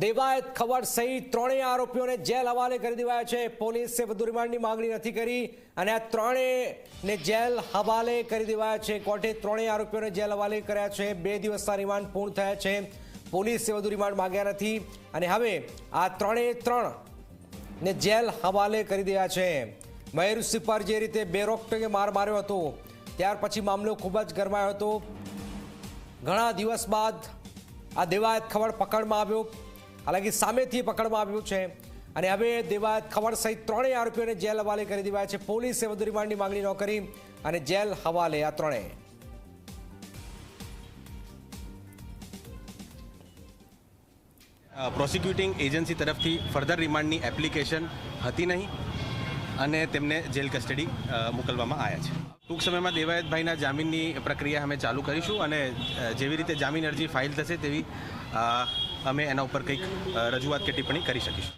દેવાયત ખવડ સહિત ત્રણેય આરોપીઓને જેલ હવાલે કરી દેવાયા છે. પોલીસે વધુ રિમાન્ડની માંગણી નથી કરી અને આ ત્રણેયને જેલ હવાલે કરી દેવાયા છે. કોર્ટે ત્રણેય આરોપીઓને જેલ હવાલે કર્યા છે. બે દિવસના રિમાન્ડ પૂર્ણ થયા છે. પોલીસે વધુ રિમાન્ડ માંગ્યા નથી અને હવે આ ત્રણેય ત્રણ ને જેલ હવાલે કરી દીધા છે. મયુરસિંહ પર જે રીતે બેરોકટોકે માર માર્યો હતો, ત્યાર પછી મામલો ખૂબ જ ગરમાયો હતો. ઘણા દિવસ બાદ આ દેવાયત ખવડ પકડમાં આવ્યો. હાલાકી સામેથી પકડવામાં આવ્યું છે. અને હવે દેવાયત ખવડ સહિત ત્રણેય આરોપીઓને જેલ હવાલે કરી દેવાયા છે. પોલીસે વધુ રિમાન્ડની માંગણી ન કરી અને જેલ હવાલે આ ત્રણેય. પ્રોસિક્યુટિંગ એજન્સી તરફથી ફર્ધર રિમાન્ડની એપ્લિકેશન હતી નહીં અને તેમને જેલ કસ્ટડી મોકલવામાં આવ્યા છે. ટૂંક સમયમાં દેવાયતભાઈના જામીનની પ્રક્રિયા અમે ચાલુ કરીશું અને જેવી રીતે જામીન અરજી ફાઇલ થશે તેવી અમે એના ઉપર કંઈક રજૂઆત કે ટિપ્પણી કરી શકીશું.